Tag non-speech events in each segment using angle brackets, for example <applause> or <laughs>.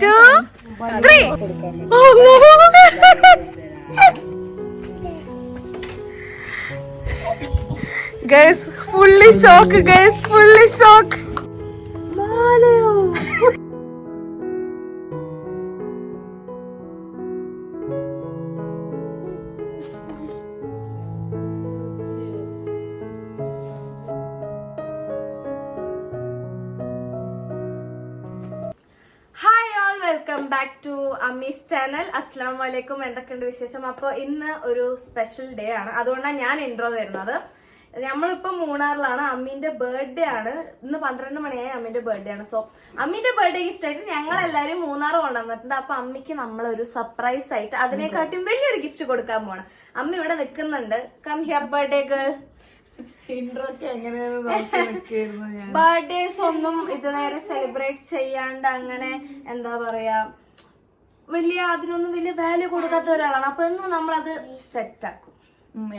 Two three guys fully shock guys fully shock അസ്സാം വലൈക്കും എന്തൊക്കെയുണ്ട് വിശേഷം? അപ്പോൾ ഇന്ന് ഒരു സ്പെഷ്യൽ ഡേ ആണ്. അതുകൊണ്ടാണ് ഞാൻ ഇൻട്രോ തരുന്നത്. നമ്മളിപ്പോ മൂന്നാറിലാണ്. അമ്മീന്റെ ബർത്ത്ഡേ ആണ്. ഇന്ന് പന്ത്രണ്ട് മണിയായി അമ്മീന്റെ ബർത്ത്ഡേ ആണ്. സോ അമ്മീന്റെ ബർത്ത്ഡേ ഗിഫ്റ്റ് ആയിട്ട് ഞങ്ങൾ എല്ലാവരും മൂന്നാർ കൊണ്ടുവന്നിട്ടുണ്ട്. അപ്പൊ അമ്മയ്ക്ക് നമ്മളൊരു സർപ്രൈസ് ആയിട്ട് അതിനെക്കാട്ടും വലിയൊരു ഗിഫ്റ്റ് കൊടുക്കാൻ പോണം അമ്മ ഇവിടെ നിൽക്കുന്നുണ്ട്. Come here birthday girl birthdays ഒന്നും ഇതുവരെ സെലിബ്രേറ്റ് ചെയ്യാണ്ട് അങ്ങനെ എന്താ പറയാ വലിയ അതിനൊന്നും വലിയ വാല്യൂ കൊടുക്കാത്ത ഒരാളാണ്. അപ്പൊ ഇന്ന് നമ്മളത് സെറ്റ് ആക്കും.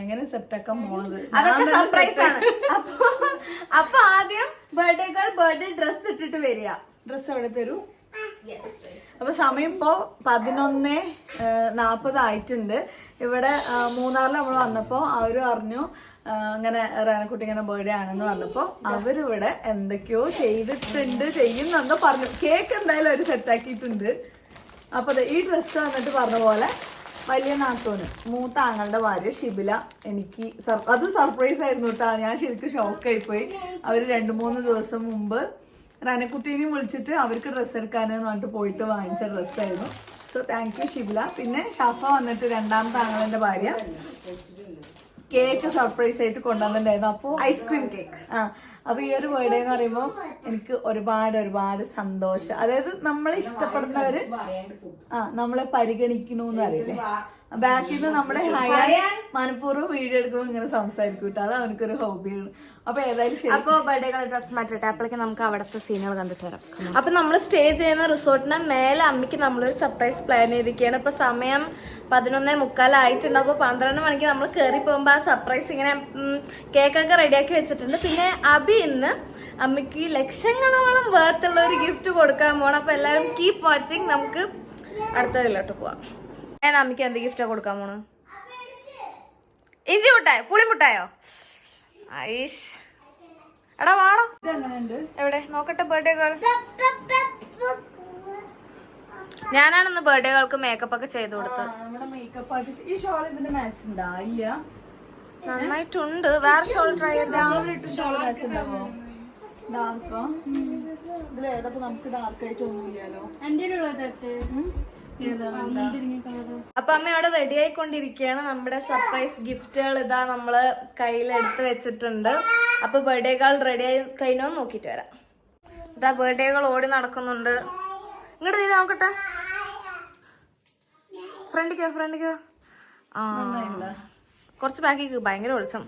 എങ്ങനെ സെറ്റാക്കാൻ പോണത്? അതൊക്കെ സർപ്രൈസ് ആണ്. അപ്പൊ അപ്പൊ ആദ്യം ബർത്ത്ഡേ ഗേൾ ബർത്ത്ഡേ ഡ്രസ് ഇട്ടിട്ട് വരിക. ഡ്രസ് അവിടെ തരൂ? അപ്പൊ സമയം ഇപ്പോ പതിനൊന്ന് നാപ്പത് ആയിട്ടുണ്ട്. ഇവിടെ മൂന്നാറിൽ നമ്മൾ വന്നപ്പോ അവർ പറഞ്ഞു അങ്ങനെ റേനക്കുട്ടി ഇങ്ങനെ ബർത്ത്ഡേ ആണെന്ന് പറഞ്ഞപ്പോ അവരിവിടെ എന്തൊക്കെയോ ചെയ്തിട്ടുണ്ട് ചെയ്യുന്നെന്നോ പറഞ്ഞു. കേക്ക് എന്തായാലും അവർ സെറ്റാക്കിയിട്ടുണ്ട് അപ്പൊ ദേ ഈ ഡ്രസ്സ് വന്നിട്ട് പറഞ്ഞ പോലെ വലിയ നാത്തോന് മൂത്ത ആങ്ങളുടെ ഭാര്യ ഷിബില എനിക്ക് അത് സർപ്രൈസ് ആയിരുന്നു കേട്ടോ. ഞാൻ ശരിക്കും ഷോക്കായി പോയി അവർ രണ്ടു മൂന്ന് ദിവസം മുമ്പ് റനക്കുട്ടീനെയും വിളിച്ചിട്ട് അവർക്ക് ഡ്രസ്സ് എടുക്കാനെന്ന് പറഞ്ഞിട്ട് പോയിട്ട് വാങ്ങിച്ച ഡ്രസ്സായിരുന്നു സോ താങ്ക് യു ഷിബില. പിന്നെ ഷാഫ വന്നിട്ട് രണ്ടാമത്തെ ആങ്ങളുടെ ഭാര്യ. കേക്ക് സർപ്രൈസ് ആയിട്ട് കൊണ്ടുവന്നിട്ടുണ്ടായിരുന്നു. അപ്പോ ഐസ്ക്രീം കേക്ക് ആ അപ്പൊ ഈ ഒരു വേർഡ് എന്ന് പറയുമ്പോൾ എനിക്ക് ഒരുപാട് ഒരുപാട് സന്തോഷം. അതായത് നമ്മളെ ഇഷ്ടപ്പെടുന്നവര് ആ നമ്മളെ പരിഗണിക്കണു എന്ന് അറിയില്ലേ ബാക്കിൽ നിന്ന് നമ്മുടെ ഹയാൻ മനഃപൂർവം വീഡിയോ എടുക്കുമ്പോൾ ഇങ്ങനെ സംസാരിക്കും കേട്ടോ. അത് അവനക്കൊരു ഹോബിയാണ്. അപ്പൊ ഏതായാലും അപ്പൊ ബർത്ത്ഡേ കളർ ഡ്രസ് മാറ്റട്ടെ. അപ്പോഴേക്ക് നമുക്ക് അവിടുത്തെ സീനുകൾ കണ്ടിട്ട് വരാം. അപ്പൊ നമ്മൾ സ്റ്റേ ചെയ്യുന്ന റിസോർട്ടിന് മേലെ അമ്മയ്ക്ക് നമ്മളൊരു സർപ്രൈസ് പ്ലാൻ ചെയ്തിരിക്കുകയാണ്. ഇപ്പൊ സമയം പതിനൊന്നേ മുക്കാലായിട്ടുണ്ട് അപ്പൊ പന്ത്രണ്ട് മണിക്ക് നമ്മൾ കയറി പോകുമ്പോൾ ആ സർപ്രൈസ് ഇങ്ങനെ കേക്കൊക്കെ റെഡിയാക്കി വെച്ചിട്ടുണ്ട്. പിന്നെ അബി ഇന്ന് അമ്മയ്ക്ക് ലക്ഷങ്ങളോളം വേർത്തുള്ള ഒരു ഗിഫ്റ്റ് കൊടുക്കാൻ പോകണം അപ്പൊ എല്ലാവരും കീപ് വാച്ചിങ് നമുക്ക് അടുത്തതിലോട്ട് പോവാം. ഞാൻ അമ്മയ്ക്ക് എന്ത് ഗിഫ്റ്റാ കൊടുക്കാൻ പോണ്? ഇഞ്ചി മുട്ടായോ? പുളിമുട്ടായോ ഐഷ്. എടാ വാണോ ഇതെങ്ങനെയുണ്ട്? എവിടെ? നോക്കട്ടെ ബർത്ത്ഡേ ഗേൾ ഞാനാണിന്ന് ബർത്ത്ഡേ ഗേൾക്ക് മേക്കപ്പ് ഒക്കെ ചെയ്ത് കൊടുത്തത്. നമ്മുടെ മേക്കപ്പ് ആർട്ടിസ്റ്റ് ഈ ഷോൾ ഇതിന്റെ മാച്ച് ഉണ്ടാ? നന്നായിട്ടുണ്ട്. വേറെ ഷോൾ ട്രൈ ഡാർക്കോ ഇതിൽ നമുക്ക് ഡാർക്ക് ആയിട്ടൊന്നുമില്ലല്ലോ എന്റെ അപ്പൊ അമ്മ അവിടെ റെഡി ആയിക്കൊണ്ടിരിക്കുകയാണ്. നമ്മുടെ സർപ്രൈസ് ഗിഫ്റ്റുകൾ ഇതാ നമ്മൾ കയ്യിൽ എടുത്ത് വെച്ചിട്ടുണ്ട്. അപ്പൊ ബർത്ത്ഡേ കാൾ റെഡി ആയി കഴിഞ്ഞോ നോക്കിട്ട് വരാം. ഇതാ ബർത്ത്ഡേ കാൾ ഓടി നടക്കുന്നുണ്ട്. ഇങ്ങോട്ട് തീരെ നോക്കട്ടെ. ഫ്രണ്ടിക്കോ ഫ്രണ്ടിക്കോ ആ. കുറച്ച് ബാക്കിക്ക് ഭയങ്കര വെളിച്ചം.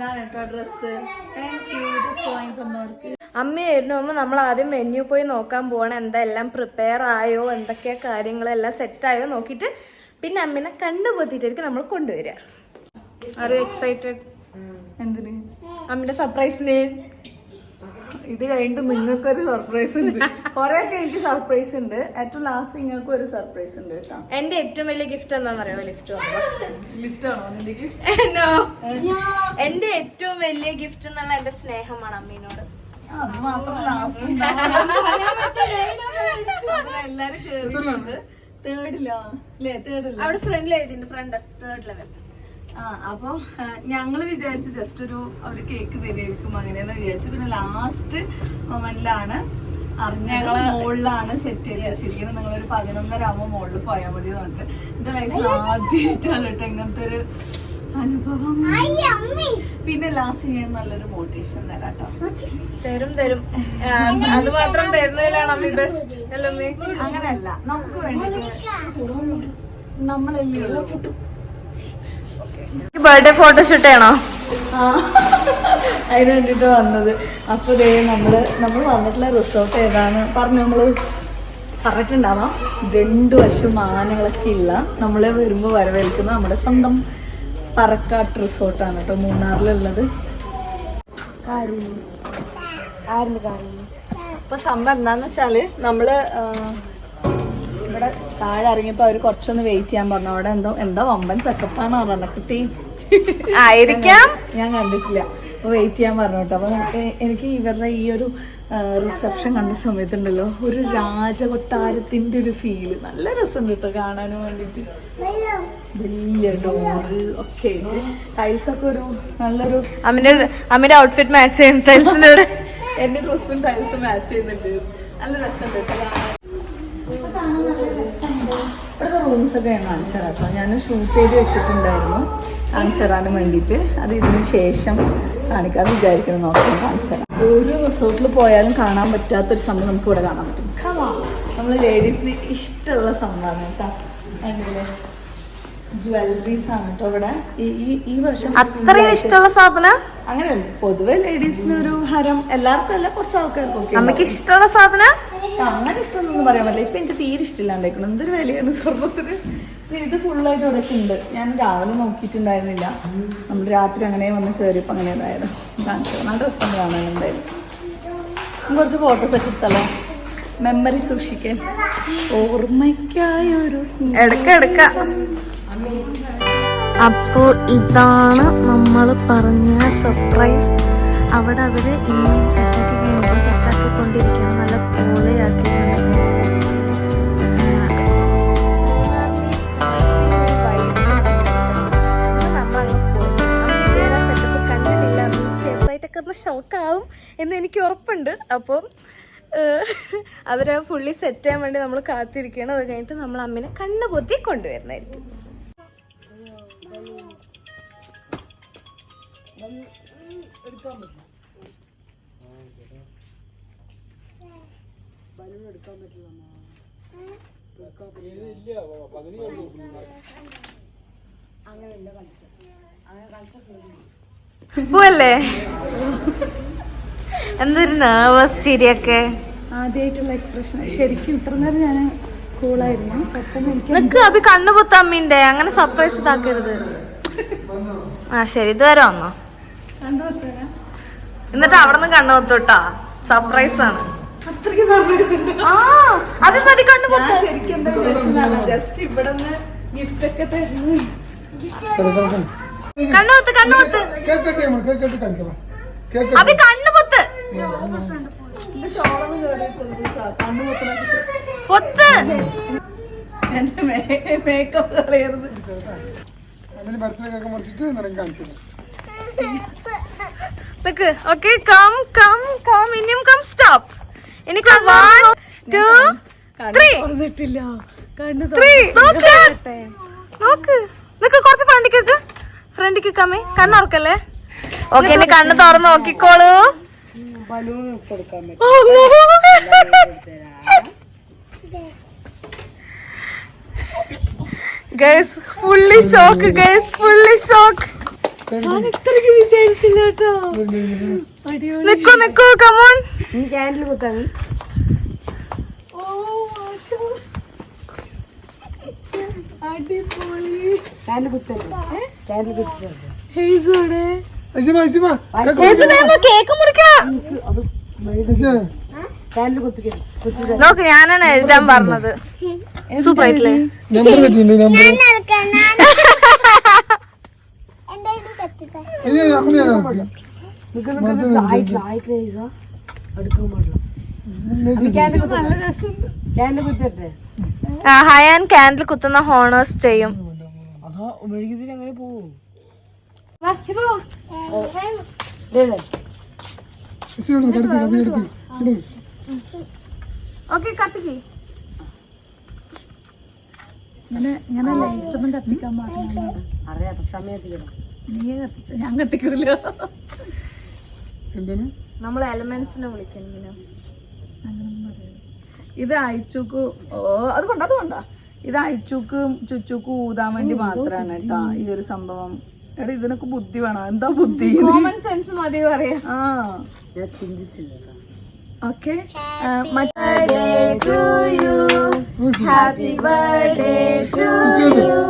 ഞാൻ കേട്ടോ ഡ്രസ് താങ്ക് യു ഡ്രസ് വാങ്ങി തന്നവർക്ക്. അമ്മയായിരുന്നു അമ്മ നമ്മൾ ആദ്യം മെനു പോയി നോക്കാൻ പോകണം എന്താ എല്ലാം പ്രിപ്പയർ ആയോ? എന്തൊക്കെ കാര്യങ്ങളെല്ലാം സെറ്റ് ആയോ നോക്കിയിട്ട് പിന്നെ അമ്മേനെ കണ്ടുപോത്തിട്ടായിരിക്കും നമ്മൾ കൊണ്ടുവരിക. ആർ യു എക്സൈറ്റഡ് എന്തിന്? അമ്മയുടെ സർപ്രൈസിന് ഇത് കഴിഞ്ഞിട്ട് നിങ്ങൾക്കൊരു സർപ്രൈസ് ഉണ്ട്. കൊറേ ഒക്കെ എനിക്ക് സർപ്രൈസ് ഉണ്ട്. ഏറ്റവും ലാസ്റ്റ് നിങ്ങൾക്കും ഒരു സർപ്രൈസ് ഉണ്ട് കേട്ടോ. എന്റെ ഏറ്റവും വലിയ ഗിഫ്റ്റ് എന്താണെന്നറിയോ ലിഫ്റ്റ് ലിഫ്റ്റ് ആണോ നിന്റെ ഗിഫ്റ്റ് എന്റെ ഏറ്റവും വലിയ ഗിഫ്റ്റ് എന്നുള്ള എന്റെ സ്നേഹമാണ് അമ്മീനോട്. എല്ലാരും തേർഡിലാ അല്ലേ തേർഡിലാ അവിടെ ഫ്രണ്ടിൽ എഴുതി ഫ്രണ്ട് തേർഡ് ലെവൽ ആ അപ്പൊ ആ, വിചാരിച്ച് ജസ്റ്റ് ഒരു ഒരു കേക്ക് തരുമായിരിക്കും അങ്ങനെയെന്ന് വിചാരിച്ചു. പിന്നെ ലാസ്റ്റ് മൊമെന്റിലാണ് അറിഞ്ഞത് മുകളിലാണ് സെറ്റ് ചെയ്ത് വെച്ചിരിക്കുന്നത്. നിങ്ങൾ ഒരു പതിനൊന്നര ആവുമ്പോ മുകളിൽ പോയാൽ മതി എന്നിട്ട് എന്റെ ലൈഫിൽ ആദ്യമായിട്ടാണ് കേട്ടോ ഇങ്ങനത്തെ ഒരു അനുഭവം പിന്നെ ലാസ്റ്റ് ഞാൻ നല്ലൊരു മോട്ടിവേഷൻ തരാം കേട്ടോ തരും തരും. അത് മാത്രം തരുന്നതിലാണ് അമ്മി ബെസ്റ്റ് അല്ലേ അങ്ങനെയല്ല നമുക്ക് വേണ്ടി നമ്മളല്ലേ ബർത്ത്ഡേ ഫോട്ടോഷൂട്ട് ആണോ അതിന് വേണ്ടിട്ട് വന്നത്. അപ്പൊ ദേ നമ്മൾ നമ്മൾ വന്നിട്ടുള്ള റിസോർട്ട് ഏതാണ്? പറഞ്ഞു നമ്മൾ. പറഞ്ഞിട്ടുണ്ടാവാം. രണ്ടു വശം ആനകളൊക്കെ ഇല്ല. നമ്മളെ വരുമ്പോ വരവേൽക്കുന്ന നമ്മുടെ സ്വന്തം പറക്കാട്ട് റിസോർട്ടാണ് കേട്ടോ മൂന്നാറിലുള്ളത്. അപ്പൊ സംഭവം എന്താന്ന് വെച്ചാൽ നമ്മൾ ഇവിടെ താഴെ ഇറങ്ങിയപ്പോ അവർ കുറച്ചൊന്ന് വെയിറ്റ് ചെയ്യാൻ പറഞ്ഞു. അവിടെ എന്തോ എന്തോ വമ്പൻ സെക്കപ്പാണ് പറഞ്ഞത് കുട്ടി. ആയിരിക്കാം. ഞാൻ കണ്ടിട്ടില്ല. അപ്പോൾ വെയിറ്റ് ചെയ്യാൻ പറഞ്ഞു കേട്ടോ. അപ്പോൾ എനിക്ക് ഇവരുടെ ഈ ഒരു റിസപ്ഷൻ കണ്ട സമയത്തുണ്ടല്ലോ ഒരു രാജകൊട്ടാരത്തിന്റെ ഒരു ഫീൽ നല്ല രസമുണ്ട് കേട്ടോ കാണാനും വേണ്ടിയിട്ട് വലിയ ഡോറ് ഒക്കെ ടൈൽസൊക്കെ ഒരു നല്ലൊരു അമ്മിന്റെ അമ്മിന്റെ ഔട്ട്ഫിറ്റ് മാച്ച് ചെയ്യുന്ന ടൈൽസിനോട് എന്റെ ഡ്രസ്സും ടൈൽസും മാച്ച് ചെയ്യുന്നുണ്ട്. നല്ല രസമുണ്ട് കേട്ടോ ഇവിടുത്തെ റൂംസ് ഒക്കെ ഞാൻ കാണിച്ചു തരാം കേട്ടോ. ഞാൻ ഷൂട്ട് ചെയ്ത് വെച്ചിട്ടുണ്ടായിരുന്നു. കാണിച്ചു തരാനും വേണ്ടിയിട്ട്. അത് ഇതിന് ശേഷം കാണിക്കാൻ വിചാരിക്കണം നോക്കാം കാണിച്ചു തരാം ഒരു റിസോർട്ടിൽ പോയാലും കാണാൻ പറ്റാത്തൊരു സംഭവം നമുക്ക് ഇവിടെ കാണാൻ പറ്റും. കമാ നമ്മൾ ലേഡീസിന് ഇഷ്ടമുള്ള സംഭവമാണ് കേട്ടോ. ജ്വല്ലറീസ് ആണ് കേട്ടോ ഇവിടെ. ഈ വർഷം അത്രയും ഇഷ്ടമുള്ള സാധനം? അങ്ങനെയല്ല പൊതുവെ ലേഡീസിന് ഒരു ഹരം. എല്ലാവർക്കും അല്ല കുറച്ച് ആൾക്കാർക്കൊക്കെ നമുക്ക് ഇഷ്ടമുള്ള സാധനം? അങ്ങനെ ഇഷ്ടം ഇഷ്ടമൊന്നും പറയാൻ പറ്റില്ല. ഇപ്പൊ എനിക്ക് തീരെ ഇഷ്ടമില്ലാണ്ടായിരിക്കണം എന്തൊരു വിലയാണ് സ്വർണത്തിന് ഇത് ഫുള്ളായിട്ട് ഇവിടെ ഉണ്ട്. ഞാൻ രാവിലെ നോക്കിയിട്ടുണ്ടായിരുന്നില്ല. നമ്മൾ രാത്രി അങ്ങനെ വന്ന് കയറിയപ്പോൾ അങ്ങനെ ഇതായത്. കാണിച്ചു നല്ല രസം കാണാൻ എന്തായാലും. കുറച്ച് ഫോട്ടോസ് ഒക്കെ എടുത്തല്ലോ മെമ്മറി സൂക്ഷിക്കാൻ. ഓർമ്മയ്ക്കായി ഒരു സ്നേഹം. അപ്പോ ഇതാണ് നമ്മൾ പറഞ്ഞ സർപ്രൈസ് അവിടെ അവർ ഇന്നും സെറ്റാക്കി കഴിയുമ്പോൾ സെറ്റാക്കി കൊണ്ടിരിക്കണം നല്ല പോലെയാക്കിയിട്ടുണ്ട് ഷോക്കാവും എന്ന് എനിക്ക് ഉറപ്പുണ്ട്. അപ്പം അവരെ ഫുള്ളി സെറ്റ് ചെയ്യാൻ വേണ്ടി നമ്മൾ കാത്തിരിക്കുകയാണ്. അത് കഴിഞ്ഞിട്ട് നമ്മൾ അമ്മിനെ കണ്ണുപൊത്തി കൊണ്ടുവരുന്നതായിരിക്കും. പോവല്ലേ എന്തൊരു നെർവസ് ചിരിയൊക്കെ. ആദ്യമായിട്ടുള്ള എക്സ്പ്രഷൻ ശരിക്കും ഇത്ര നേരം ഞാൻ കൂളായിരുന്നു പെട്ടെന്ന് എനിക്ക് നിക്ക് അഭി കണ്ണു പൊത്ത അമ്മീന്റെ അങ്ങനെ സർപ്രൈസ് ഇതാക്കരുത്. ആ ശരി ഇതുവരെ വന്നോ. എന്നിട്ട് അവിടെ നിന്ന് കണ്ണു പൊത്തോട്ടാ സർപ്രൈസ് ആണ്. അത്രയ്ക്ക് സർപ്രൈസ് ഉണ്ട്? ആ അത് മതി കണ്ണു ഞാൻ ശരിക്കും എന്താ വിചാരിച്ചതാണ് ജസ്റ്റ് ഇവിടെ നിന്ന് ഗിഫ്റ്റ് ഒക്കെ തരുന്നു. കണ്ണു പൊത്ത് കണ്ണു പൊത്ത് കേക്ക് കട്ട് ചെയ്യാൻ കേക്ക് കട്ട് കാണിക്കാം. കേക്ക് അഭി കണ്ണു പൊത്ത് എന്റെ ഷോളൊന്നും കേറിയിട്ടില്ല കണ്ണു മുത്തനൊക്കെ പൊത്ത് എന്റെ മേക്കപ്പ് കളയരുത് അതിന് ബർത്ത്ഡേ കേക്ക് മുറിച്ചിട്ട് നിനക്ക് കാണിച്ചു <laughs> നിക്ക് ഓക്കെ കം കം കം ഇനിയും കം സ്റ്റോപ്പ് ഇനി കം വൺ ടു കണ്ണു ത്രീ തുറന്നിട്ടില്ല. കണ്ണു ത്രീ നോക്ക്. നോക്ക്. നിക്ക്. കുറച്ച് ഫ്രണ്ടിക്ക് ഫ്രണ്ടിക്ക് കമ്മി കണ്ണുറക്കല്ലേ ഓക്കെ ഇനി കണ്ണ് തുറന്ന് നോക്കിക്കോളൂ. Guys fully shock guys fully shock ഇത്രയ്ക്ക് വിചാരിച്ചില്ല കേട്ടോ. അടിപൊളി നിക്കൂ നിക്കൂ കമോൺ ക്യാൻഡിൽ കുത്താൻ. അടിപൊളി. കേക്ക് മുറിക്കണം. ഐശിമ നോക്ക് ഞാനാണ് എഴുതാൻ പറഞ്ഞത്. സൂപ്പർ ആയിട്ടില്ലേ നമ്പർ അയ്യോ അങ്ങനെയാണ് നല്ല രസമുണ്ട് ഹയാൻ ക്യാൻഡിൽ കുത്തുന്ന ഹോണേഴ്സ് ചെയ്യും. ഓക്കെ കത്തിക്ക്. ഇങ്ങനെ ഇങ്ങനെ ലൈറ്റൊന്നും കത്തിക്കാൻ പാടില്ല. നീ കത്തിച്ച? ഞാൻ കത്തിക്കില്ല എന്താണ്? നമ്മൾ എലമെന്റ്സിനെ വിളിക്കണം ഇത് അയച്ചൂക്ക് ഓ അത് കൊണ്ട അത് കൊണ്ട. ഇത് അയച്ചൂക്കും ചുച്ചൂക്കും ഊതാൻ വേണ്ടി മാത്രാണ് കേട്ടാ ഈ ഒരു സംഭവം. എടാ ഇതിനൊക്കെ ബുദ്ധി വേണം? എന്താ ബുദ്ധി? കോമൺ സെൻസ് മതി പറയാ. ആ. ഓക്കെ. ആരെങ്കിലും ഒന്ന് അച്ഛൻ യു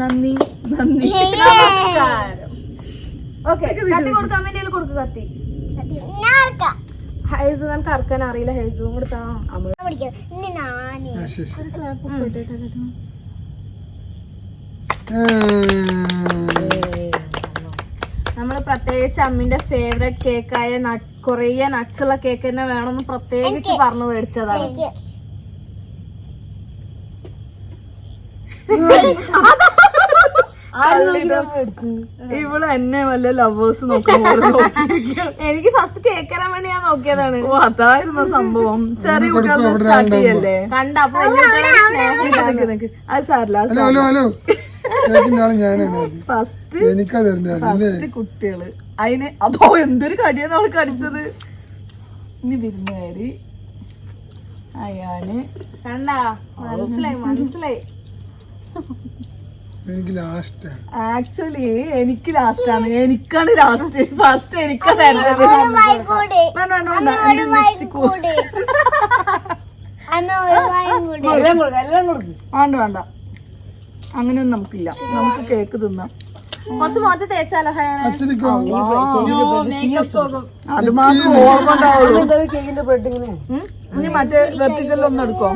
നന്ദി നന്ദി. നമസ്കാരം. ഓക്കെ കത്തി കൊടുക്കാൻ വേണ്ടി കൊടുക്ക് കത്തി? ഹൈസു നമുക്ക് അറക്കാൻ അറിയില്ല ഹൈസും കൊടുത്താ അമ്മ ശരി പ്രത്യേകിച്ച് അമ്മിന്റെ ഫേവറേറ്റ് കേക്കായ കൊറിയ കുറേ നട്ട്സ് ഉള്ള കേക്ക് തന്നെ വേണമെന്ന് പ്രത്യേകിച്ച് പറഞ്ഞു മേടിച്ചതാണ്. ഇവൾ എന്നെ വല്ല ലവേഴ്സ് നോക്കുന്നു എനിക്ക് ഫസ്റ്റ് കേക്ക് തരാൻ വേണ്ടി ഞാൻ നോക്കിയതാണ്. ഓ അതായിരുന്നു സംഭവം. ചെറിയ കുട്ടികളെ സ്റ്റാർട്ട് ചെയ്യല്ലേ? കണ്ട അപ്പൊ. അത് സാരില്ല ഫസ്റ്റ് ഫസ്റ്റ് കുട്ടികൾ. അതിന് അതോ എന്തൊരു കടിയാണ് അവൾ കടിച്ചത് ഇനി വിരുന്നുകാരി അയാന് കണ്ടാ മനസ്സിലായി മനസ്സിലായി. എനിക്ക് ലാസ്റ്റ് ആക്ച്വലി എനിക്ക് ലാസ്റ്റ് ആണ്. എനിക്കാണ് ലാസ്റ്റ് ഫസ്റ്റ് എനിക്കാ തരുന്നത് വേണ്ട വേണ്ട. അങ്ങനെയൊന്നും നമുക്കില്ല. നമുക്ക് കേക്ക് തിന്നാം. കുറച്ച് മുഖത്ത് തേച്ചാലോ അത് മാത്രം ഓർമ്മ? ഇനി മറ്റേ വെർട്ടിക്കലൊന്നും എടുക്കോ?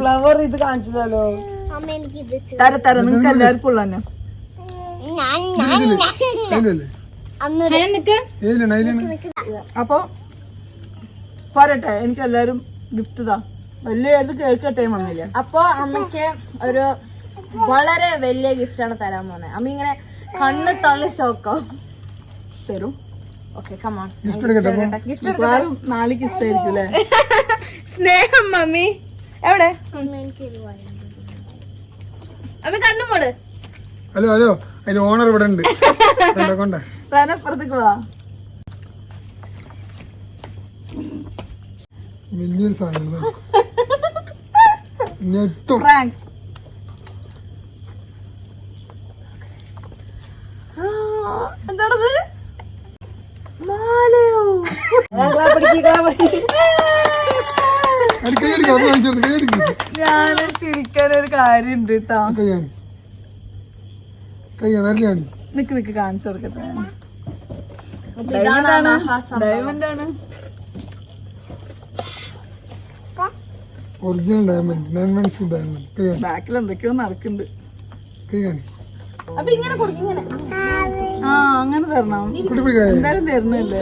ഫ്ലവർ ഇത് കാണിച്ചതല്ലോ തര തര. നിങ്ങൾക്ക് എല്ലാവർക്കും ഉള്ള തന്നെ അപ്പൊ പറയട്ടെ എനിക്ക് എല്ലാരും ഗിഫ്റ്റ് താ വലിയ ഏത് കേക്ക് ടൈം വന്നില്ല. അപ്പൊ അമ്മയ്ക്ക് ഒരു വളരെ വലിയ ഗിഫ്റ്റ് ആണ് തരാൻ പോകുന്നത് അമ്മ ഇങ്ങനെ കണ്ണ് തള്ളി ഷോക്കോ തരും. ഓക്കെ കമാൺ ഗിഫ്റ്റ് നാല് കിസ് ആയിരിക്കും <laughs> സ്നേഹം മമ്മി. എവിടെ? അമ്മ കണ്ണുമോട് ഹലോ ഹലോ. അതിന്റെ ഓണർ ഇവിടെ ഉണ്ട്. വേനപ്പുറത്തേക്ക് വാ വലിയൊരു സാധനം. ഞെട്ടും. പ്രാങ്ക് എന്താണത്? കൊടുത്ത് ഞാൻ ചിരിക്കാൻ ഒരു കാര്യം ഉണ്ട് കേട്ടോ നിക്ക് നിക്ക് കാണിച്ചു കൊടുക്കട്ടെ ഡയമണ്ട് ആണ്. Original diamond nine one C diamond ബാക്കിൽ എന്തൊക്കെയോ നടക്കുന്നുണ്ട്. കൈയാണ് അപ്പൊ ഇങ്ങനെ കൊടുക്കും ആ അങ്ങനെ തരണം. എന്തായാലും തരുന്നില്ലേ?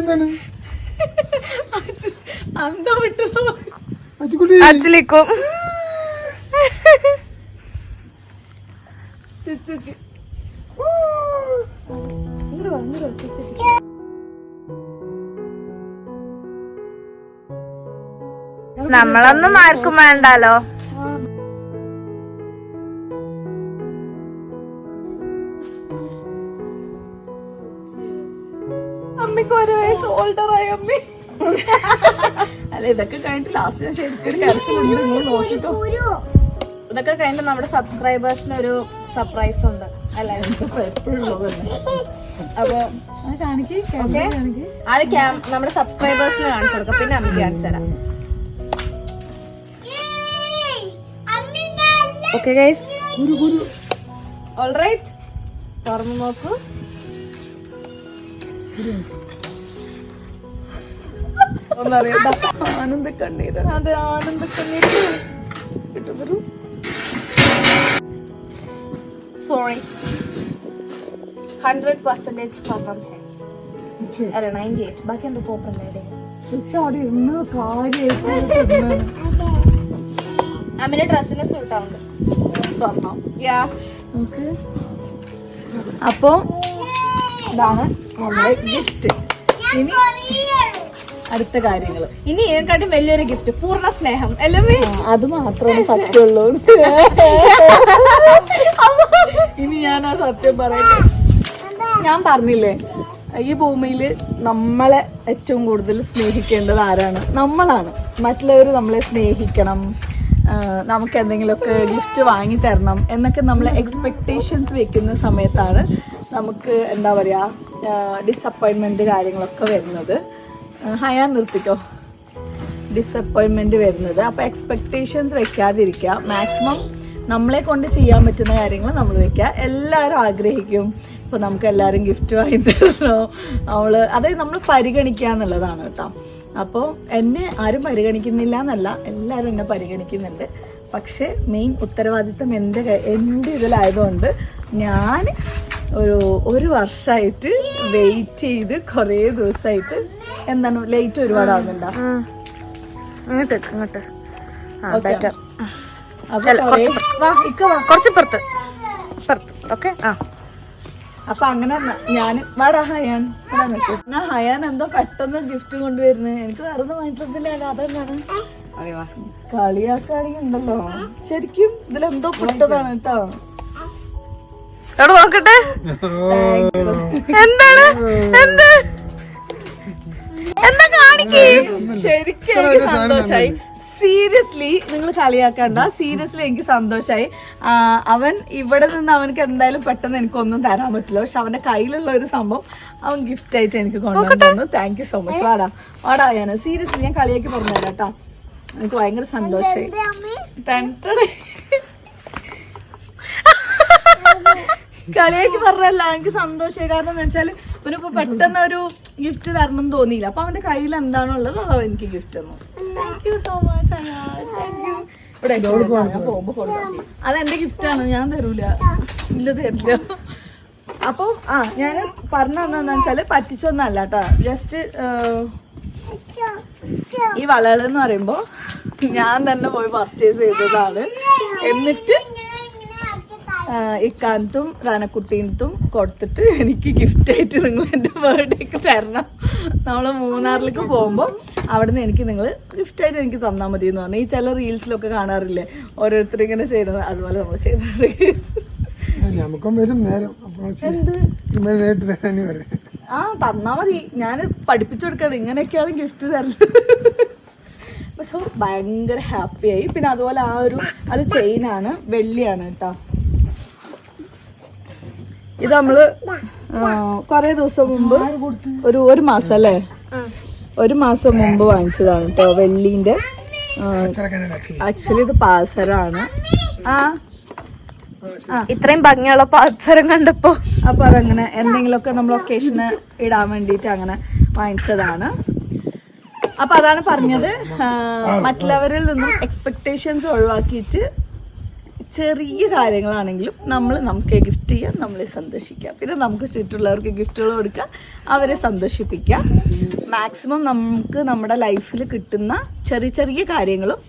എന്താണ്? ഇങ്ങോട്ട് ചുച്ചുക്ക്. നമ്മളൊന്നും ആർക്കും വേണ്ടാലോ? അമ്മയ്ക്ക് ഒരു വയസ്സ് ഓൾഡർ ആയി അമ്മ. അല്ല ഇതൊക്കെ കഴിഞ്ഞിട്ട് ലാസ്റ്റ് ഞാൻ ശരിക്കും കരച്ചിലുണ്ട് നിങ്ങൾ നോക്കിട്ടോ. ഇതൊക്കെ കഴിഞ്ഞിട്ട് നമ്മുടെ സബ്സ്ക്രൈബേഴ്സിന് ഒരു സർപ്രൈസ് ഉണ്ട് അല്ല? എപ്പോഴും അപ്പൊ അത് നമ്മുടെ സബ്സ്ക്രൈബേഴ്സിന് കാണിച്ചു കൊടുക്കാം. പിന്നെ അമ്മയ്ക്ക് കാണിച്ചു തരാം. ഓക്കെ ഗൈസ് ഓൾറൈറ്റ് തുറന്നു നോക്കൂ. ഒന്നറിയണ്ട. ആനന്ദ കണ്ണീര് അതെ ആനന്ദ കണ്ണീര് കിട്ടുന്നൊരു സോറി ഹൺഡ്രഡ് പെർസെന്റേജ് സ്വർണം. അല്ല നയന്റി എയ്റ്റ് ബാക്കി എന്തോ പോപ്പല്ലേ സ്വിച്ച് അവിടെ ഇരുന്ന് കാര്യമായിട്ട് അമ്മിന്റെ ഡ്രസ്സിന് സൂട്ട് ആവുന്നുണ്ട്. സ്വർണം. യാ നമുക്ക് അപ്പോ ഇതാണ് നമ്മുടെ ഗിഫ്റ്റ് ഇനി അടുത്ത കാര്യങ്ങൾ ഇനി ഇതിനെക്കാട്ടും വലിയൊരു ഗിഫ്റ്റ് പൂർണ സ്നേഹം. അല്ലേ അത് മാത്രമാണ് സത്യമുള്ളൂ. ഇനി ഞാൻ ആ സത്യം പറയട്ടെ ഞാൻ പറഞ്ഞില്ലേ ഈ ഭൂമിയിൽ നമ്മളെ ഏറ്റവും കൂടുതൽ സ്നേഹിക്കേണ്ടത് ആരാണ്? നമ്മളാണ്. മറ്റുള്ളവർ നമ്മളെ സ്നേഹിക്കണം. നമുക്ക് എന്തെങ്കിലുമൊക്കെ ഗിഫ്റ്റ് വാങ്ങി തരണം എന്നൊക്കെ നമ്മൾ എക്സ്പെക്റ്റേഷൻസ് വെക്കുന്ന സമയത്താണ് നമുക്ക് എന്താ പറയുക ഡിസപ്പോയിൻമെന്റ് കാര്യങ്ങളൊക്കെ വരുന്നത്. ഹയാൻ നിർത്തിക്കോ. ഡിസപ്പോയിൻമെന്റ് വരുന്നത്. അപ്പോൾ എക്സ്പെക്ടേഷൻസ് വെക്കാതിരിക്കുക. മാക്സിമം നമ്മളെ കൊണ്ട് ചെയ്യാൻ പറ്റുന്ന കാര്യങ്ങൾ നമ്മൾ വെക്കുക. എല്ലാവരും ആഗ്രഹിക്കും. ഇപ്പോൾ നമുക്ക് എല്ലാവരും ഗിഫ്റ്റ് വാങ്ങി തരണോ അവൾ അതായത് നമ്മൾ പരിഗണിക്കുക എന്നുള്ളതാണ് കേട്ടോ. അപ്പോൾ എന്നെ ആരും പരിഗണിക്കുന്നില്ല എന്നല്ല എല്ലാവരും എന്നെ പരിഗണിക്കുന്നുണ്ട്. പക്ഷേ മെയിൻ ഉത്തരവാദിത്തം എന്റെ എന്റെ ഇതിലായതുകൊണ്ട് ഞാൻ ഒരു ഒരു വർഷമായിട്ട് വെയിറ്റ് ചെയ്ത് കുറേ ദിവസമായിട്ട് എന്താണ് ലേറ്റ് വാ, ഇക്ക വാ. കുറച്ച് പുറത്ത് പുറത്ത് ഓക്കെ ആ. അപ്പൊ അങ്ങനെ ഞാൻ വാടാ ഹയാൻ. ഞാൻ ഹയാൻ എന്തോ പെട്ടെന്ന് ഗിഫ്റ്റ് കൊണ്ടുവരുന്നത് എനിക്ക് വേറെ ഒന്നും അതെന്താണ്? കളിയാക്കാണെങ്കിൽ ഉണ്ടല്ലോ. ശരിക്കും ഇതിലെന്തോ പെട്ടതാണ് കേട്ടോ. എവിടെ നോക്കട്ടെ? എന്താണ്? എന്ത്? എന്താ കാണിക്കേ? ശരിക്കും എനിക്ക് സന്തോഷായി. സീരിയസ്ലി നിങ്ങൾ കളിയാക്കണ്ട. സീരിയസ്ലി എനിക്ക് സന്തോഷായി. അവൻ ഇവിടെ നിന്ന് അവനക്ക് എന്തായാലും പെട്ടെന്ന് എനിക്കൊന്നും തരാൻ പറ്റില്ല. പക്ഷെ അവന്റെ കയ്യിലുള്ള ഒരു സംഭവം അവൻ ഗിഫ്റ്റ് ആയിട്ട് എനിക്ക് കൊണ്ടുവന്നു. താങ്ക് യു സോ മച്ച് വാടാ. വാടാ ഞാൻ സീരിയസ്ലി ഞാൻ കളിയാക്കി പറഞ്ഞു കേട്ടോ. എനിക്ക് ഭയങ്കര സന്തോഷായി. ടെന്റഡ് <laughs> കളിയാക്കി പറഞ്ഞല്ല എനിക്ക് സന്തോഷമായി. കാരണം എന്ന് വെച്ചാൽ ഇവനിപ്പോ പെട്ടെന്ന് ഒരു ഗിഫ്റ്റ് തരണം തോന്നിയില്ല. അപ്പൊ അവന്റെ കയ്യിൽ എന്താണുള്ളത് അതോ എനിക്ക് ഗിഫ്റ്റ് തന്നു. താങ്ക് യു സോ മച്ച് ഇവിടെ പോകുമ്പോ കൊണ്ടുപോകും അതെന്റെ ഗിഫ്റ്റാണ് ഞാൻ തരൂല. ഇല്ല തരില്ല. അപ്പൊ ആ ഞാൻ പറഞ്ഞു തന്നെന്ന് വെച്ചാൽ പറ്റിച്ചൊന്നല്ല കേട്ടോ ജസ്റ്റ് ഈ വളകൾ എന്ന് പറയുമ്പോ ഞാൻ തന്നെ പോയി പർച്ചേസ് ചെയ്തതാണ്. എന്നിട്ട് ഇക്കാനത്തും റാനക്കുട്ടീനത്തും കൊടുത്തിട്ട് എനിക്ക് ഗിഫ്റ്റ് ആയിട്ട് നിങ്ങൾ എന്റെ ബർത്ത്ഡേക്ക് തരണം. നമ്മൾ മൂന്നാറിലേക്ക് പോകുമ്പോൾ അവിടെ നിന്ന് എനിക്ക് നിങ്ങൾ ഗിഫ്റ്റ് ആയിട്ട് എനിക്ക് തന്നാൽ മതി എന്ന് പറഞ്ഞു. ഈ ചില റീൽസിലൊക്കെ കാണാറില്ലേ? ഓരോരുത്തർ ഇങ്ങനെ ചെയ്യുന്നത്. അതുപോലെ നമ്മൾ ചെയ്ത നമുക്കും വരും നേരം. അപ്പോൾ എന്ത്? നേരിട്ട് തരാനി വരെ ആ തന്നാ മതി. ഞാൻ പഠിപ്പിച്ചു കൊടുക്കണം. ഇങ്ങനെയൊക്കെയാണ് ഗിഫ്റ്റ് തരുന്നത്. സോ ഭയങ്കര ഹാപ്പിയായി. പിന്നെ അതുപോലെ ആ ഒരു അത് ചെയിനാണ്. വെള്ളിയാണ് കേട്ടോ. ഇത് നമ്മൾ കൊറേ ദിവസം മുമ്പ് ഒരു ഒരു മാസം അല്ലേ? ഒരു മാസം മുമ്പ് വാങ്ങിച്ചതാണ് കേട്ടോ വെള്ളിന്റെ. അച്ഛനൊക്കെ ആക്ച്വലി ഇത് പാസരമാണ് ആ ഇത്രയും ഭംഗിയുള്ള പാത്സരം കണ്ടപ്പോ. അപ്പൊ അതങ്ങനെ എന്തെങ്കിലുമൊക്കെ നമ്മൾ ഒക്കേഷന് ഇടാൻ വേണ്ടിട്ട് അങ്ങനെ വാങ്ങിച്ചതാണ്. അപ്പൊ അതാണ് പറഞ്ഞത്. മറ്റുള്ളവരിൽ നിന്നും എക്സ്പെക്ടേഷൻസ് ഒഴിവാക്കിയിട്ട് ചെറിയ കാര്യങ്ങളാണെങ്കിലും നമ്മൾ നമുക്ക് ഗിഫ്റ്റ് ചെയ്യാം നമ്മളെ സന്തോഷിക്കാം. പിന്നെ നമുക്ക് ചുറ്റുള്ളവർക്ക് ഗിഫ്റ്റുകൾ കൊടുക്കുക അവരെ സന്തോഷിപ്പിക്കാം. മാക്സിമം നമുക്ക് നമ്മുടെ ലൈഫിൽ കിട്ടുന്ന ചെറിയ ചെറിയ കാര്യങ്ങളും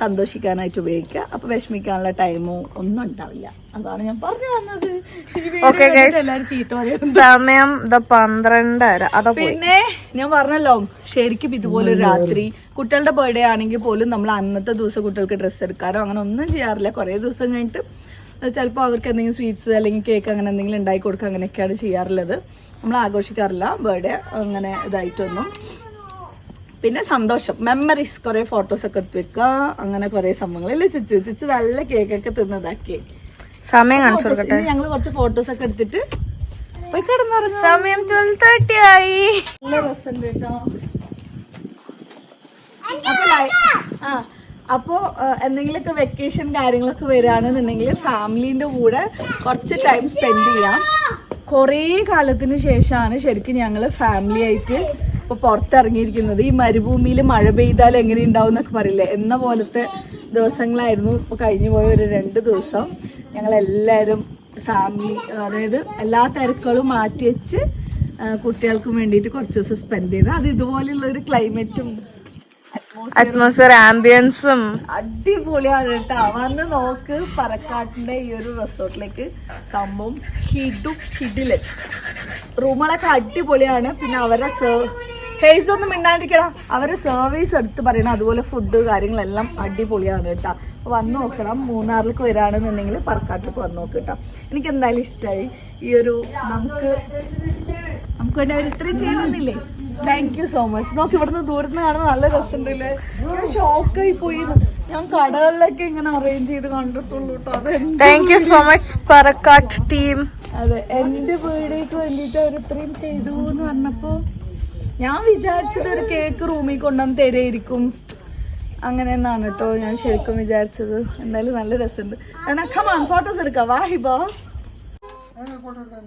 സന്തോഷിക്കാനായിട്ട് ഉപയോഗിക്കുക. അപ്പൊ വിഷമിക്കാനുള്ള ടൈമോ ഒന്നും ഉണ്ടാവില്ല. അതാണ് ഞാൻ പറഞ്ഞു വന്നത്. കണ്ടിട്ട് എല്ലാവരും ചീത്ത പറയും സമയം പന്ത്രണ്ടര. അതാ പിന്നെ ഞാൻ പറഞ്ഞല്ലോ ശരിക്കും ഇതുപോലെ രാത്രി കുട്ടികളുടെ ബർത്ത്ഡേ ആണെങ്കിൽ പോലും നമ്മൾ അന്നത്തെ ദിവസം കുട്ടികൾക്ക് ഡ്രസ്സ് എടുക്കാറോ അങ്ങനെ ഒന്നും ചെയ്യാറില്ല. കുറേ ദിവസം കഴിഞ്ഞിട്ട് ചിലപ്പോൾ അവർക്ക് എന്തെങ്കിലും സ്വീറ്റ്സ് അല്ലെങ്കിൽ കേക്ക് അങ്ങനെ എന്തെങ്കിലും ഉണ്ടാക്കി കൊടുക്കുക അങ്ങനെയൊക്കെയാണ് ചെയ്യാറുള്ളത്. നമ്മൾ ആഘോഷിക്കാറില്ല. ബർത്ത്ഡേ അങ്ങനെ ഇതായിട്ടൊന്നും. പിന്നെ സന്തോഷം. മെമ്മറീസ് കുറേ ഫോട്ടോസ് ഒക്കെ എടുത്ത് വെക്കുക. അങ്ങനെ കുറേ സംഭവങ്ങൾ. അല്ലേ ചുച്ചു? ചുച്ചു നല്ല കേക്കൊക്കെ തിന്നതാക്കി സമയം കാണിച്ചു കൊടുക്കട്ടെ. ഞങ്ങൾ കുറച്ച് ഫോട്ടോസ് ഒക്കെ എടുത്തിട്ട് പോയി കിടന്നുറങ്ങും. സമയം ട്വൽവ് തേർട്ടി ആയി. നല്ല രസമുണ്ട് കേട്ടോ. അപ്പൊ ആ അപ്പോൾ എന്തെങ്കിലുമൊക്കെ വെക്കേഷൻ കാര്യങ്ങളൊക്കെ വരികയാണെന്നുണ്ടെങ്കിൽ ഫാമിലിന്റെ കൂടെ കുറച്ച് ടൈം സ്പെൻഡ് ചെയ്യാം. കുറേ കാലത്തിന് ശേഷമാണ് ശരിക്കും ഞങ്ങൾ ഫാമിലി ആയിട്ട് ഇപ്പോൾ പുറത്തിറങ്ങിയിരിക്കുന്നത്. ഈ മരുഭൂമിയിൽ മഴ പെയ്താൽ എങ്ങനെ ഉണ്ടാവും എന്നൊക്കെ പറയില്ലേ? എന്ന പോലത്തെ ദിവസങ്ങളായിരുന്നു ഇപ്പോൾ കഴിഞ്ഞു പോയ ഒരു രണ്ട് ദിവസം. ഞങ്ങളെല്ലാവരും ഫാമിലി അതായത് എല്ലാ തിരക്കുകളും മാറ്റി വെച്ച് കുട്ടികൾക്കും വേണ്ടിയിട്ട് കുറച്ച് ദിവസം സ്പെൻഡ് ചെയ്ത്. അത് ഇതുപോലെയുള്ള ഒരു ക്ലൈമറ്റും അറ്റ്മോസ്ഫിയർ ആംബിയൻസും അടിപൊളിയാണ് കേട്ടോ. വന്ന് നോക്ക് പറക്കാട്ടിന്റെ ഈ ഒരു റിസോർട്ടിലേക്ക്. സംഭവം ഹിഡു ഹിഡിൽ. റൂമുകളൊക്കെ അടിപൊളിയാണ്. പിന്നെ അവരുടെ ഹേസ് ഒന്നും മിണ്ടാണ്ടിരിക്കണം അവർ സർവീസ് എടുത്ത് പറയണം അതുപോലെ ഫുഡ് കാര്യങ്ങളെല്ലാം അടിപൊളിയാണ് കേട്ടോ. അപ്പൊ വന്ന് നോക്കണം. മൂന്നാറിലേക്ക് വരാണെന്നുണ്ടെങ്കിൽ പറക്കാട്ടിലേക്ക് വന്ന് കേട്ടോ. എനിക്ക് എന്തായാലും ഇഷ്ടമായി ഈ ഒരു നമുക്ക് നമുക്ക് വേണ്ടി അവർ ഇത്രയും ചെയ്യുന്നില്ലേ? താങ്ക് യു സോ മച്ച് നോക്ക് ഇവിടുന്ന് ദൂരത്ത് കാണുന്ന നല്ല രസമുണ്ടല്ലേ? ഞാൻ ഷോക്കായി പോയി. ഞാൻ കടകളിലൊക്കെ ഇങ്ങനെ അറേഞ്ച് ചെയ്ത് കണ്ടിട്ടുള്ളൂ കേട്ടോ. Thank you so much Parakkat team അതെ എന്റെ വീടേക്ക് വേണ്ടിട്ട് അവർ ഇത്രയും ചെയ്തു എന്ന് പറഞ്ഞപ്പോ ഞാൻ വിചാരിച്ചത് ഒരു കേക്ക് റൂമിൽ കൊണ്ടുവന്ന് തരായിരിക്കും. അങ്ങനെ എന്നാണ് കേട്ടോ ഞാൻ ശരിക്കും വിചാരിച്ചത്. എന്തായാലും നല്ല രസമുണ്ട്. കാരണം ഫോട്ടോസ് എടുക്കാം. വാ ഹിബ. ഫോട്ടോ എടുക്കാൻ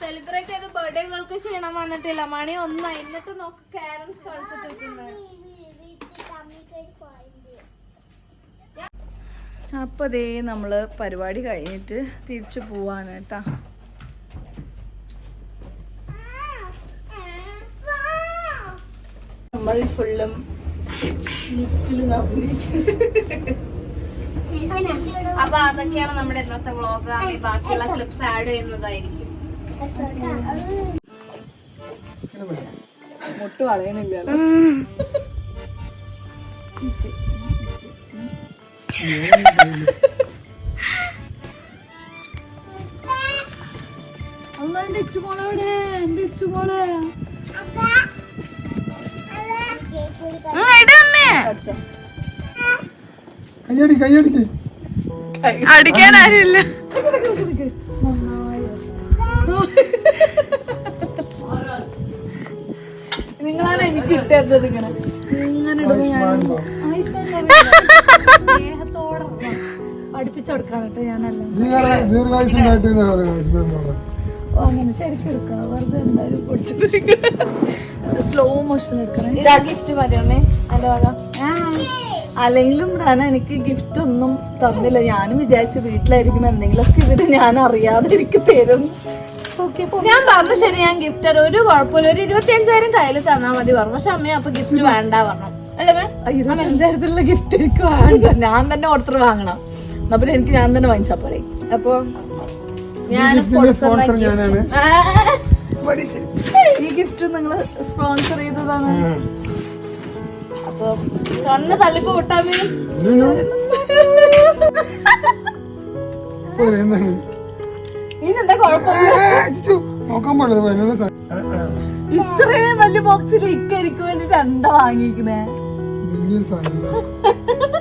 സെലിബ്രേറ്റ് ചെയ്ത് ബർത്ത്ഡേ ഗേൾക്ക് ക്ഷീണം വന്നിട്ടില്ല. മണി ഒന്ന് എന്നിട്ട് നോക്ക് കാരംസ് കളിച്ചിട്ടിരിക്കുന്നത് അപ്പൊ ദേ നമ്മൾ പരിപാടി കഴിഞ്ഞിട്ട് തിരിച്ചു പോവാണ് കേട്ടാ. നമ്മൾ ഫുള്ളും ലിഫ്റ്റിൽ അപ്പൊ അതൊക്കെയാണ് നമ്മുടെ ഇന്നത്തെ വ്ളോഗ് ബാക്കിയുള്ള ക്ലിപ്സ് ആഡ് ചെയ്യുന്നതായിരിക്കും. മുട്ട് വളയണില്ല അല്ല എന്റെ ഇച്ചുമോളെവിടെ എന്റെ ഇച്ചുമോളെ കയ്യടിക്ക്. അടിക്കാൻ ആരുമില്ല. നിങ്ങളാണ് ഇങ്ങനെ. ഇങ്ങനെ ഇടുമ്പോ ഞാൻ. സ്നേഹത്തോടെ കേട്ടോ ഞാനല്ല. ഓ അങ്ങനെ ശരിക്കും എടുക്കാം. വെറുതെ എന്തായാലും പൊടിച്ചിട്ട് സ്ലോ മോഷൻ എടുക്കണേ. ഗിഫ്റ്റ് മതി അമ്മേ. അല്ലെങ്കിലും റാന എനിക്ക് ഗിഫ്റ്റ് ഒന്നും തന്നില്ല. ഞാനും വിചാരിച്ചു വീട്ടിലായിരിക്കും എന്തെങ്കിലുമൊക്കെ ഇവർ ഞാൻ അറിയാതെ എനിക്ക് തരും. ഞാൻ പറഞ്ഞു ശരി ഞാൻ ഗിഫ്റ്റ് തരാം. ഒരു കുഴപ്പമില്ല. ഒരു ഇരുപത്തി അഞ്ചായിരം കയ്യിൽ തന്നാ മതി. പറഞ്ഞു പക്ഷെ അമ്മ അപ്പൊ ഗിഫ്റ്റ് വേണ്ട പറഞ്ഞു. ഇരുപത്തഞ്ചായിരത്തിലുള്ള ഗിഫ്റ്റ് എനിക്ക് വേണ്ട. ഞാൻ തന്നെ ഓർഡർ വാങ്ങണം. എന്നാ പിന്നെ എനിക്ക് ഞാൻ തന്നെ വാങ്ങിച്ചാ പോരെ. അപ്പൊ ഞാൻ സ്പോൺസർ ഞാനാണ്. ഈ ഗിഫ്റ്റ് നിങ്ങൾ സ്പോൺസർ ചെയ്തതാണ്. അപ്പൊ കണ്ണ് തള്ളിപ്പോ വിട്ടാമേ ഇല്ലല്ലോ. ഇത്രയും വലിയ ബോക്സിൽ ഇക്കരിക്ക് വേണ്ടിട്ട് എന്താ വാങ്ങിക്കുന്നേ വലിയൊരു സാധനം <laughs>